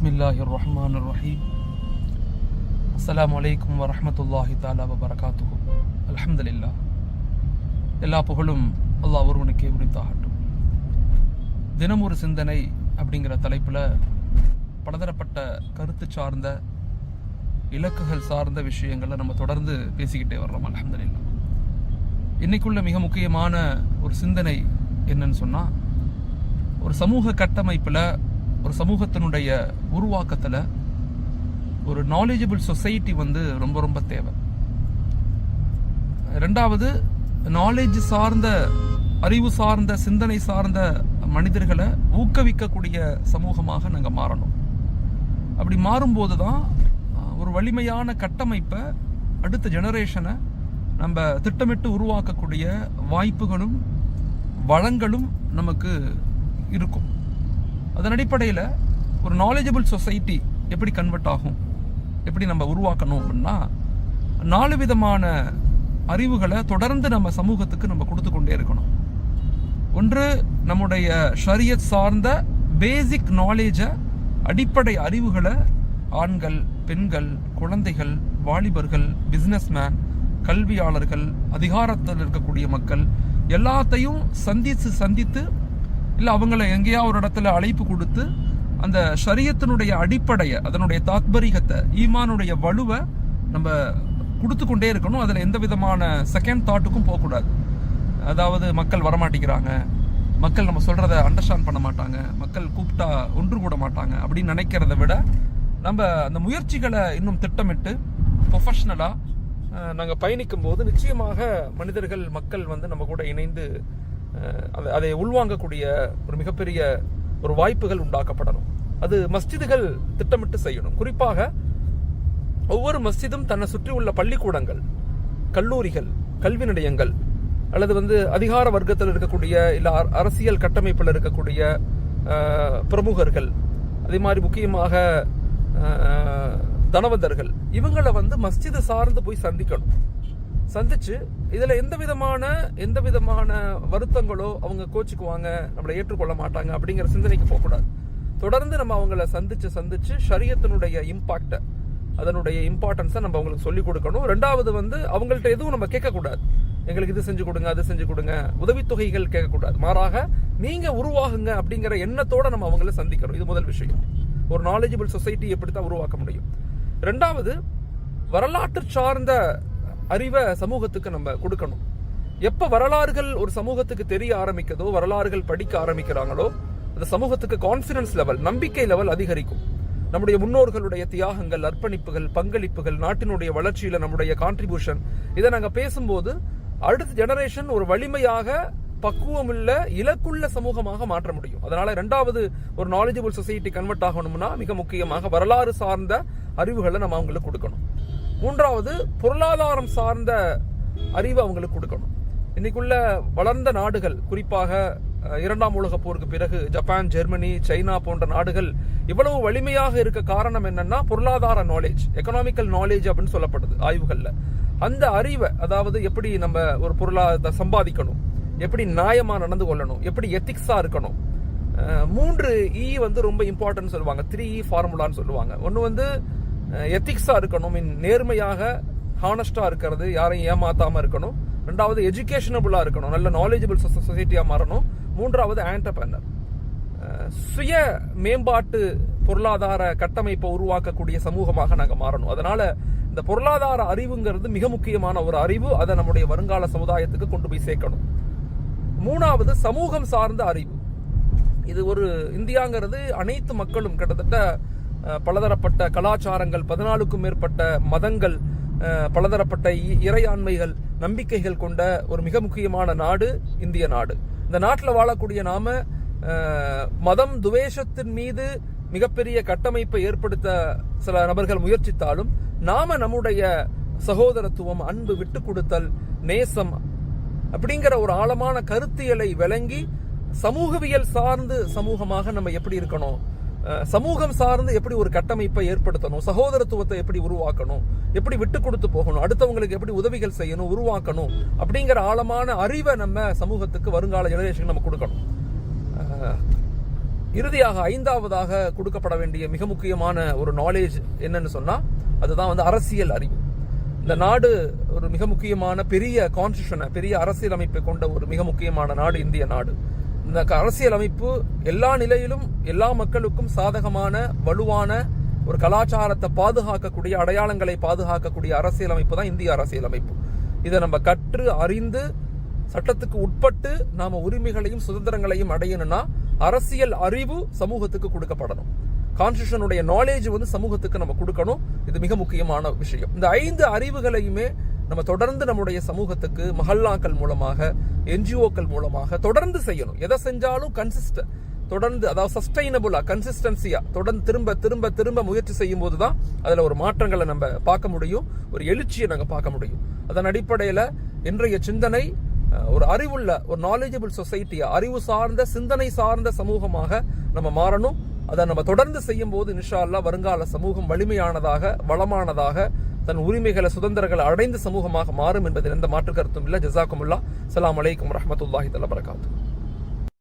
பிஸ்மில்லாஹி ரஹ்மான் ரஹீம் அஸ்லாம் வலைக்கும் வரமத்துல்லாஹி தாலா வபரகாத்து அலமதுல்லா எல்லா புகழும் அல்லாஹ் ஒருவனுக்கே உரித்தாகட்டும் தினம் ஒரு சிந்தனை அப்படிங்கிற தலைப்பில் பலதரப்பட்ட கருத்து சார்ந்த இலக்குகள் சார்ந்த விஷயங்களை நம்ம தொடர்ந்து பேசிக்கிட்டே வர்றோம் அலமதுல்லா இன்னைக்குள்ள மிக முக்கியமான ஒரு சிந்தனை என்னன்னு சொன்னால் ஒரு சமூக கட்டமைப்பில் ஒரு சமூகத்தினுடைய உருவாக்கத்தில் ஒரு நாலேஜபிள் சொசைட்டி வந்து ரொம்ப ரொம்ப தேவை. ரெண்டாவது நாலேஜ் சார்ந்த அறிவு சார்ந்த சிந்தனை சார்ந்த மனிதர்களை ஊக்குவிக்கக்கூடிய சமூகமாக நாங்கள் மாறணும். அப்படி மாறும்போது தான் ஒரு வலிமையான கட்டமைப்பை அடுத்த ஜெனரேஷனை நம்ம திட்டமிட்டு உருவாக்கக்கூடிய வாய்ப்புகளும் வளங்களும் நமக்கு இருக்கும். அதன் அடிப்படையில் ஒரு நாலேஜபிள் சொசைட்டி எப்படி கன்வெர்ட் ஆகும்? எப்படி நம்ம உருவாக்கணும் அப்படின்னா நாலு விதமான அறிவுகளை தொடர்ந்து நம்ம சமூகத்துக்கு நம்ம கொடுத்து கொண்டே இருக்கணும். ஒன்று நம்முடைய ஷரியத் சார்ந்த பேசிக் நாலேஜை அடிப்படை அறிவுகளை ஆண்கள் பெண்கள் குழந்தைகள் வாலிபர்கள் பிஸ்னஸ்மேன் கல்வியாளர்கள் அதிகாரத்தில் இருக்கக்கூடிய மக்கள் எல்லாத்தையும் சந்தித்து சந்தித்து இல்லை அவங்கள எங்கேயா ஒரு இடத்துல அழைப்பு கொடுத்து அந்த ஷரியத்தினுடைய அடிப்படையை அதனுடைய தாத்பரிகத்தை ஈமானுடைய வலுவை நம்ம கொடுத்து கொண்டே இருக்கணும். அதில் எந்த விதமான செகண்ட் தாட்டுக்கும் போகக்கூடாது. அதாவது மக்கள் வரமாட்டேங்கிறாங்க. மக்கள் நம்ம சொல்கிறத அண்டர்ஸ்டாண்ட் பண்ண மாட்டாங்க. மக்கள் கூப்பிட்டா ஒன்று கூட மாட்டாங்க அப்படின்னு நினைக்கிறத விட நம்ம அந்த முயற்சிகளை இன்னும் திட்டமிட்டு ப்ரொஃபஷ்னலாக நாங்கள் பயணிக்கும் போது நிச்சயமாக மனிதர்கள் மக்கள் வந்து நம்ம கூட இணைந்து அதை- அதை உள்வாங்கக்கூடிய ஒரு மிகப்பெரிய ஒரு வாய்ப்புகள் உண்டாக்கப்படணும். அது மஸ்ஜிதுகள் திட்டமிட்டு செய்யணும். குறிப்பாக ஒவ்வொரு மஸ்ஜிதும் தன்னை சுற்றி உள்ள பள்ளிக்கூடங்கள் கல்லூரிகள் கல்வி நிலையங்கள் அல்லது வந்து அதிகார வர்க்கத்தில் இருக்கக்கூடிய இல்லை அரசியல் கட்டமைப்பில் இருக்கக்கூடிய பிரமுகர்கள் அதே மாதிரி முக்கியமாக தனவந்தர்கள் இவங்களை வந்து மஸ்ஜிதை சார்ந்து போய் சந்திக்கணும். சந்திச்சு இதில் எந்த விதமான எந்த விதமான வருத்தங்களோ அவங்க கோச்சிக்குவாங்க நம்மளை ஏற்றுக்கொள்ள மாட்டாங்க அப்படிங்கிற சிந்தனைக்கு போகக்கூடாது தொடர்ந்து நம்ம அவங்கள சந்திச்சு சந்திச்சு ஷரியத்தினுடைய இம்பாக்டை அதனுடைய இம்பார்ட்டன்ஸை நம்ம அவங்களுக்கு சொல்லிக் கொடுக்கணும். ரெண்டாவது வந்து அவங்கள்ட்ட எதுவும் நம்ம கேட்கக்கூடாது எங்களுக்கு இது செஞ்சு கொடுங்க அது செஞ்சு கொடுங்க உதவித்தொகைகள் கேட்கக்கூடாது மாறாக நீங்கள் உருவாகுங்க அப்படிங்கிற எண்ணத்தோடு நம்ம அவங்கள சந்திக்கணும். இது முதல் விஷயம். ஒரு நாலேஜபிள் சொசைட்டி எப்படி தான் உருவாக்க முடியும்? ரெண்டாவது வரலாற்று சார்ந்த அறிவை சமூகத்துக்கு நம்ம கொடுக்கணும். எப்ப வரலாறுகள் ஒரு சமூகத்துக்கு தெரிய ஆரம்பிக்கிறதோ வரலாறுகள் படிக்க ஆரம்பிக்கிறாங்களோ அந்த சமூகத்துக்கு கான்ஃபிடன்ஸ் லெவல் நம்பிக்கை லெவல் அதிகரிக்கும். நம்முடைய முன்னோர்களுடைய தியாகங்கள் அர்ப்பணிப்புகள் பங்களிப்புகள் நாட்டினுடைய வளர்ச்சியில நம்முடைய கான்ட்ரிபியூஷன் இதை நாங்க பேசும்போது அடுத்த ஜெனரேஷன் ஒரு வலிமையாக பக்குவமுள்ள இலக்குள்ள சமூகமாக மாற்ற முடியும். அதனால ரெண்டாவது ஒரு நாலேஜபிள் சொசைட்டி கன்வெர்ட் ஆகணும்னா மிக முக்கியமாக வரலாறு சார்ந்த அறிவுகளை நம்ம அவங்களுக்கு கொடுக்கணும். மூன்றாவது பொருளாதாரம் சார்ந்த அறிவை அவங்களுக்கு கொடுக்கணும். இன்னைக்குள்ள வளர்ந்த நாடுகள் குறிப்பாக இரண்டாம் உலக போருக்கு பிறகு ஜப்பான் ஜெர்மனி சைனா போன்ற நாடுகள் இவ்வளவு வலிமையாக இருக்க காரணம் என்னன்னா பொருளாதார நாலேஜ் எக்கனாமிக்கல் நாலேஜ் அப்படின்னு சொல்லப்படுது ஆய்வுகளில். அந்த அறிவை அதாவது எப்படி நம்ம ஒரு பொருளாதார சம்பாதிக்கணும் எப்படி நியாயமாக நடந்து கொள்ளணும் எப்படி எத்திக்ஸாக இருக்கணும் மூன்று இ வந்து ரொம்ப இம்பார்ட்டன்ட் சொல்லுவாங்க த்ரீ இ ஃபார்முலான்னு சொல்லுவாங்க. ஒன்று வந்து எத்திக்ஸாக இருக்கணும். மீன் நேர்மையாக ஹானஸ்டாக இருக்கிறது யாரையும் ஏமாற்றாமல் இருக்கணும். ரெண்டாவது எஜுகேஷனபுளாக இருக்கணும். நல்ல நாலேஜபிள் சொசைட்டியாக மாறணும். மூன்றாவது ஆண்டர்பிரனர் சுய மேம்பாட்டு பொருளாதார கட்டமைப்பை உருவாக்கக்கூடிய சமூகமாக நாங்கள் மாறணும். அதனால இந்த பொருளாதார அறிவுங்கிறது மிக முக்கியமான ஒரு அறிவு. அதை நம்முடைய வருங்கால சமுதாயத்துக்கு கொண்டு போய் சேர்க்கணும். மூணாவது சமூகம் சார்ந்த அறிவு. இது ஒரு இந்தியாங்கிறது அனைத்து மக்களும் கிட்டத்தட்ட பலதரப்பட்ட கலாச்சாரங்கள் பதினாலுக்கும் மேற்பட்ட மதங்கள் பலதரப்பட்ட இ- இறையாண்மைகள் நம்பிக்கைகள் கொண்ட ஒரு மிக முக்கியமான நாடு இந்திய நாடு. இந்த நாட்டில் வாழக்கூடிய நாம மதம் துவேஷத்தின் மீது மிகப்பெரிய கட்டமைப்பை ஏற்படுத்த சில நபர்கள் முயற்சித்தாலும் நாம நம்முடைய சகோதரத்துவம் அன்பு விட்டு கொடுத்தல் நேசம் அப்படிங்கிற ஒரு ஆழமான கருத்தியலை விளங்கி சமூகவியல் சார்ந்து சமூகமாக நம்ம எப்படி இருக்கணும்? சமூகம் சார்ந்து எப்படி ஒரு கட்டமைப்பை ஏற்படுத்தணும் சகோதரத்துவத்தை எப்படி உருவாக்கணும் எப்படி விட்டு கொடுத்து போகணும் அடுத்தவங்களுக்கு எப்படி உதவிகள் செய்யணும் உருவாக்கணும் அப்படிங்கிற ஆழமான அறிவை நம்ம சமூகத்துக்கு வருங்கால ஜெனரேஷன் நம்ம கொடுக்கணும். இறுதியாக ஐந்தாவதாக கொடுக்கப்பட வேண்டிய மிக முக்கியமான ஒரு நாலேஜ் என்னன்னு சொன்னால் அதுதான் வந்து அரசியல் அறிவு. இந்த நாடு ஒரு மிக முக்கியமான பெரிய கான்ஸ்டியூஷனை பெரிய அரசியல் அமைப்பை கொண்ட ஒரு மிக முக்கியமான நாடு இந்திய நாடு. இந்த அரசியலமைப்பு அரசியல் அமைப்பு எல்லா நிலையிலும் எல்லா மக்களுக்கும் சாதகமான வலுவான ஒரு கலாச்சாரத்தை பாதுகாக்கக்கூடிய அடையாளங்களை பாதுகாக்கக்கூடிய அரசியல் அமைப்பு தான் இந்திய அரசியல் அமைப்பு இதை நம்ம கற்று அறிந்து சட்டத்துக்கு உட்பட்டு நாம உரிமைகளையும் சுதந்திரங்களையும் அடையணும்னா அரசியல் அறிவு சமூகத்துக்கு கொடுக்கப்படணும். கான்ஸ்டியூஷனுடைய நாலேஜ் வந்து சமூகத்துக்கு நம்ம கொடுக்கணும். இது மிக முக்கியமான விஷயம். இந்த ஐந்து அறிவுகளையுமே நம்ம தொடர்ந்து நம்முடைய சமூகத்துக்கு மஹல்லாக்கள் மூலமாக என்ஜிஓக்கள் மூலமாக தொடர்ந்து செய்யணும். எதை செஞ்சாலும் கன்சிஸ்ட தொடர்ந்து அதாவது சஸ்டைனபுளா கன்சிஸ்டன்சியா தொடர்ந்து திரும்ப திரும்ப திரும்ப முயற்சி செய்யும் போது தான் அதுல ஒரு மாற்றங்களை நம்ம பார்க்க முடியும் ஒரு எழுச்சியை நாங்கள் பார்க்க முடியும். அதன் அடிப்படையில இன்றைய சிந்தனை ஒரு அறிவுள்ள ஒரு நாலேஜபிள் சொசைட்டியா அறிவு சார்ந்த சிந்தனை சார்ந்த சமூகமாக நம்ம மாறணும். அதை நம்ம தொடர்ந்து செய்யும் போது நிஷா அல்லாஹ் வருங்கால சமூகம் வலிமையானதாக வளமானதாக தன் உரிமைகளை சுதந்திரங்களை அடைந்த சமூகமாக மாறும் என்பதில் எந்த மாற்று கருத்தும் இல்லை. ஜசாக்குமுல்லா சலாம் அலைக்கும் ரஹமத்துல்லாஹி தஆலா பரகாத்துஹு